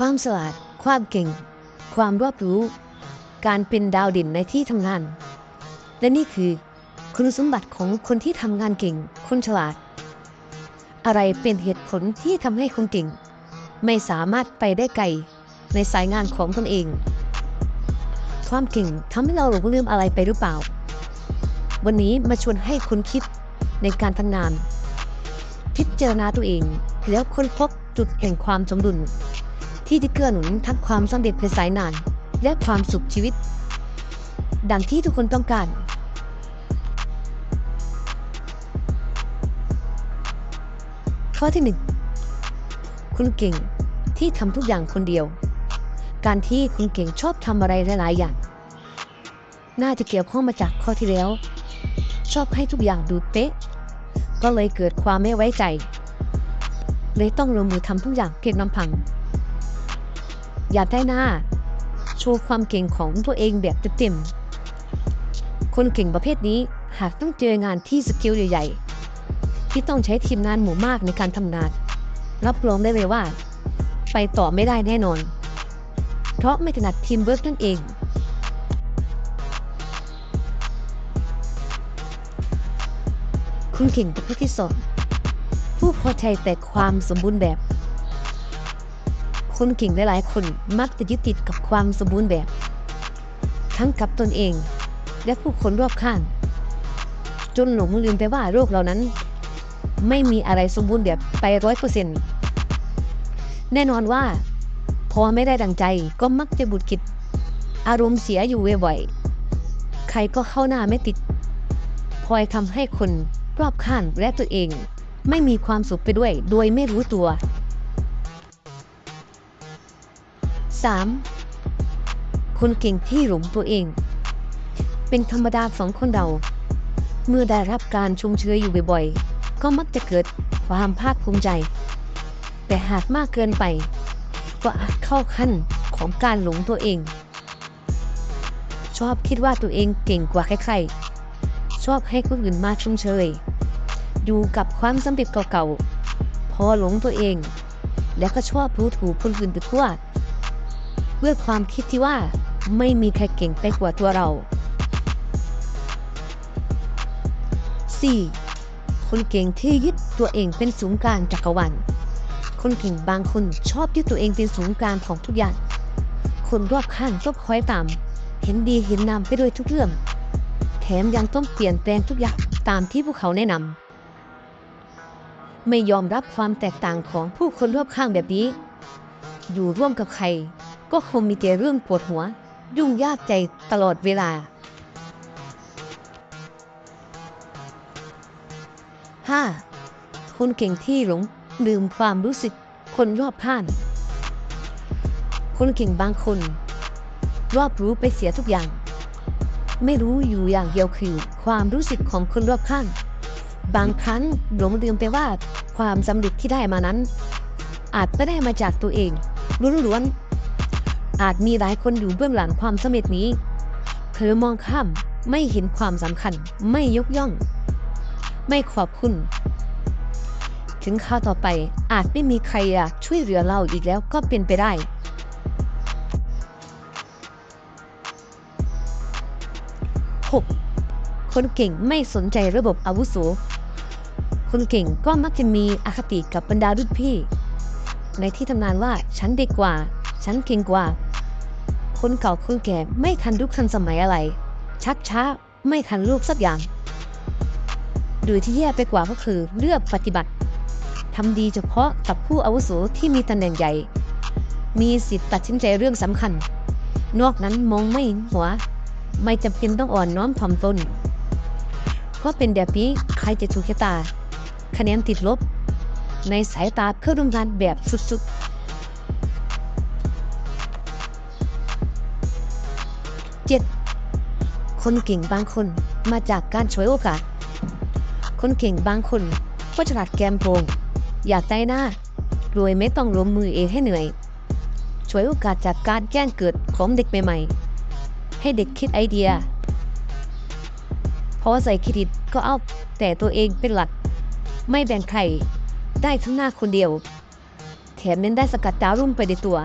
ความฉลาด ความเก่ง ความรอบรู้ การเป็นดาวเด่นในที่ทำงาน และนี่คือ คุณสมบัติของคนที่ทำงานเก่ง คนฉลาด อะไรเป็นเหตุผลที่ทำให้คนเก่ง ไม่สามารถไปได้ไกลในสายงานของตนเอง ความเก่งทำให้เราหลงลืมอะไรไปหรือเปล่า วันนี้มาชวนให้คุณคิดในการทำงาน พิจารณาตัวเอง แล้วค้นพบจุดแห่งความสมดุล ที่จะเกื้อหนุนทั้งความสำเร็จในสายงาน และความสุขชีวิต ดังที่ทุกคนต้องการข้อที่หนึ่งคุณเก่งที่ทำทุกอย่างคนเดียว การที่คุณเก่งชอบทำอะไรหลาย ๆ อย่าง น่าจะเกี่ยวข้องมาจากข้อที่แล้ว ชอบให้ทุกอย่างดูเป๊ะ ก็เลยเกิดความไม่ไว้ใจ เลยต้องลงมือทำทุกอย่างเพียงลำพัง อย่าได้หน้า โชว์ความเก่งของตัวเองแบบเต็มๆคนเก่งประเภทนี้หากต้องเจองานที่สกิลใหญ่ๆ ที่ต้องใช้ทีมงานหมู่มากในการทำงาน รับรองได้เลยว่า ไปต่อไม่ได้แน่นอน เพราะไม่ถนัดทีมเวิร์กนั่นเอง คุณเก่งประเภทที่สองผู้พอใจแต่ความสมบูรณ์แบบ คนเก่งหลายๆ คนมักจะยึดติดกับความสมบูรณ์แบบ ทั้งกับตนเอง และผู้คนรอบข้าง จนหลงลืมไปว่าโรคเหล่านั้น ไม่มีอะไรสมบูรณ์แบบไปร้อยเปอร์เซ็นต์แน่นอนว่า พอไม่ได้ดังใจก็มักจะบุดกิด อารมณ์เสียอยู่บ่อยๆใครก็เข้าหน้าไม่ติดพลอยทำให้คนรอบข้างและตัวเอง ไม่มีความสุขไปด้วย โดยไม่รู้ตัว 3. คนเก่งที่หลงตัวเอง เป็นธรรมดาของคนเราเมื่อได้รับการชมเชยอยู่บ่อยๆ ก็มักจะเกิดความภาคภูมิใจ แต่หากมากเกินไป ก็อาจเข้าขั้นของการหลงตัวเอง ชอบคิดว่าตัวเองเก่งกว่าใครๆ ชอบให้คนอื่นมาชมเชย อยู่กับความสำเร็จเก่าๆ พอหลงตัวเอง แล้วก็ชอบรู้ถูกคนอื่นไปทั่ว ด้วยความคิดที่ว่าไม่มีใครเก่งไปกว่าตัวเรา 4. คนเก่งที่ยึดตัวเองเป็นศูนย์กลางจักรวาล คนเก่งบางคนชอบยึดตัวเองเป็นศูนย์กลางของทุกอย่าง คนรอบข้างก็คอยตาม เห็นดีเห็นนำไปด้วยทุกเรื่อง แถมยังต้องเปลี่ยนแปลงทุกอย่างตามที่พวกเขาแนะนำ ไม่ยอมรับความแตกต่างของผู้คนรอบข้างแบบนี้ อยู่ร่วมกับใคร ก็คงมีแต่เรื่องปวดหัว ยุ่งยากใจตลอดเวลา 5. คนเก่งที่หลงลืมความรู้สึกคนรอบข้างคนเก่งบางคน รอบรู้ไปเสียทุกอย่าง ไม่รู้อยู่อย่างเดียวคือ ความรู้สึกของคนรอบข้าง บางครั้งหลงลืมไปว่าความสำเร็จที่ได้มานั้น อาจไม่ได้มาจากตัวเองล้วนๆ อาจมีหลายคนอยู่เบื้องหลังความสำเร็จนี้ เธอมองข้ามไม่เห็นความสำคัญ ไม่ยกย่อง ไม่ขอบคุณ ถึงข้าวต่อไปอาจไม่มีใครอยากช่วยเหลือเราอีกแล้วก็เป็นไปได้ 6. คนเก่งไม่สนใจระบบอาวุโส คนเก่งก็มักจะมีอคติกับบรรดารุ่นพี่ ในที่ทำงานว่าฉันเด็กกว่า ฉันเก่งกว่า คนเก่าคนแก่ไม่ทันยุคทันสมัยอะไร ชักช้าไม่ทันลูกสักอย่างหรือที่แย่ไปกว่าก็คือเลือกปฏิบัติทำดีเฉพาะกับผู้อาวุโสที่มีตำแหน่งใหญ่ มีสิทธิ์ตัดสินใจเรื่องสำคัญ นอกนั้นมองไม่เห็นหัว ไม่จำเป็นต้องอ่อนน้อมถ่อมตนเพราะเป็นแบบนี้ใครจะถูกชะตา คะแนนติดลบ ในสายตาเพื่อนร่วมงานแบบสุดๆ 7. คนเก่งบางคนมาจากการฉวยโอกาส คนเก่งบางคนก็ฉลาดแกมโกงอยากได้หน้ารวยไม่ต้องลงมือเองให้เหนื่อยฉวยโอกาสจากการแจ้งเกิดของเด็กใหม่ๆ ให้เด็กคิดไอเดีย พอใส่เครดิตก็เอาแต่ตัวเองเป็นหลัก ไม่แบ่งใคร ได้ทั้งหน้าคนเดียว แถมยังได้สกัดดาวรุ่งไปในตัว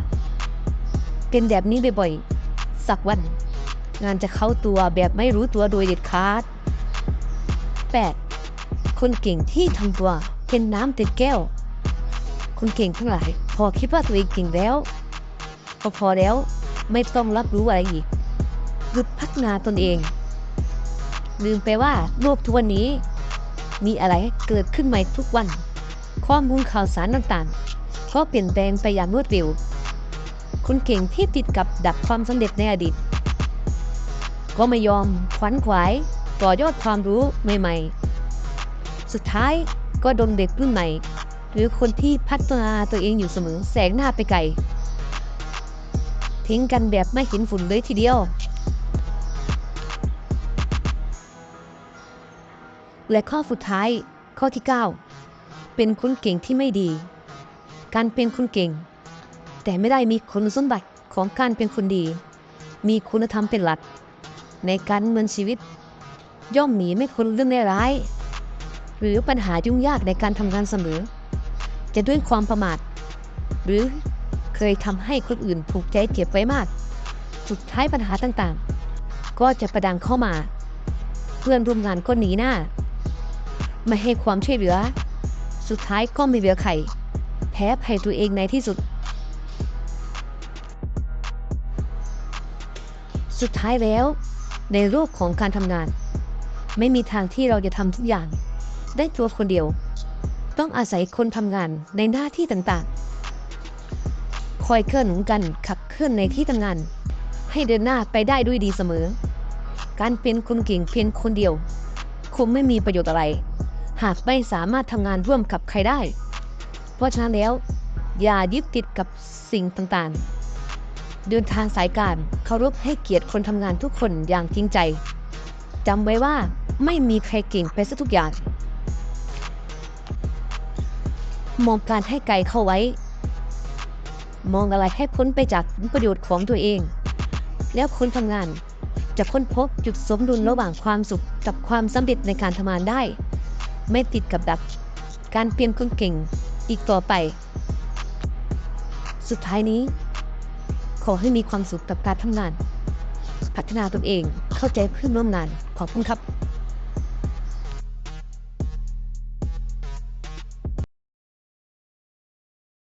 เป็นแบบนี้บ่อยๆ สักวัน งานจะเข้าตัวแบบไม่รู้ตัวโดยเด็ดขาด 8. คนเก่งที่ทำตัวเป็นน้ำเต็มแก้ว คนเก่งทั้งหลาย พอคิดว่าตัวเองเก่งแล้วก็พอแล้วไม่ต้องรับรู้อะไรอีกหยุดพัฒนาตนเอง ลืมไปว่าโลกทุกวันนี้ มีอะไรเกิดขึ้นใหม่ทุกวัน ข้อมูลข่าวสารต่างๆ ก็เปลี่ยนแปลงไปอย่างรวดเร็วคนเก่งที่ติดกับดักความสำเร็จในอดีต ก็ไม่ยอมขวัญขวาย ต่อยอดความรู้ใหม่ๆ สุดท้ายก็โดนเด็กรุ่นใหม่ หรือคนที่พัฒนาตัวเองอยู่เสมอแสงหน้าไปไกล ทิ้งกันแบบไม่เห็นฝุ่นเลยทีเดียว และข้อสุดท้ายข้อที่ 9 เป็นคนเก่งที่ไม่ดี การเป็นคนเก่ง แต่ไม่ได้มีคุณสมบัติของการเป็นคนดี มีคุณธรรมเป็นหลัก ในการเมืองชีวิต ย่อมมีไม่คนเรื่องร้าย หรือปัญหายุ่งยากในการทำงานเสมอ จะด้วยความประมาท หรือเคยทำให้คนอื่นถูกใจเจ็บไว้มาก สุดท้ายปัญหาต่างๆ ก็จะประดังเข้ามา เพื่อนร่วมงานก็หนีหน้า ไม่ให้ความช่วยเหลือ สุดท้ายก็ไม่เหลือใครแพ้ภัยตัวเองในที่สุด สุดท้ายแล้ว ในโลกของการทำงาน ไม่มีทางที่เราจะทำทุกอย่าง ได้ตัวคนเดียว ต้องอาศัยคนทำงานในหน้าที่ต่างๆ คอยเคลื่อนหนุนกันขับเคลื่อนในที่ทำงาน ให้เดินหน้าไปได้ด้วยดีเสมอ การเป็นคนเก่งเพียงคนเดียว คงไม่มีประโยชน์อะไร หากไม่สามารถทำงานร่วมกับใครได้ เพราะฉะนั้นแล้ว อย่ายึดติดกับสิ่งต่างๆ เดินทางสายการ เคารพให้เกียรติคนทำงานทุกคนอย่างจริงใจจำไว้ว่าไม่มีใครเก่งไปซะทุกอย่าง มองการให้ไกลเข้าไว้ มองอะไรให้พ้นไปจากประโยชน์ของตัวเอง แล้วคนทำงานจะค้นพบจุดสมดุลระหว่างความสุขกับความสำเร็จในการทำงานได้ ไม่ติดกับดัก การเปลี่ยนคนเก่งอีกต่อไป สุดท้ายนี้ ขอให้มีความสุขกับการทำงาน พัฒนาตนเองเข้าใจเพื่อนร่วมงานขอบคุณครับ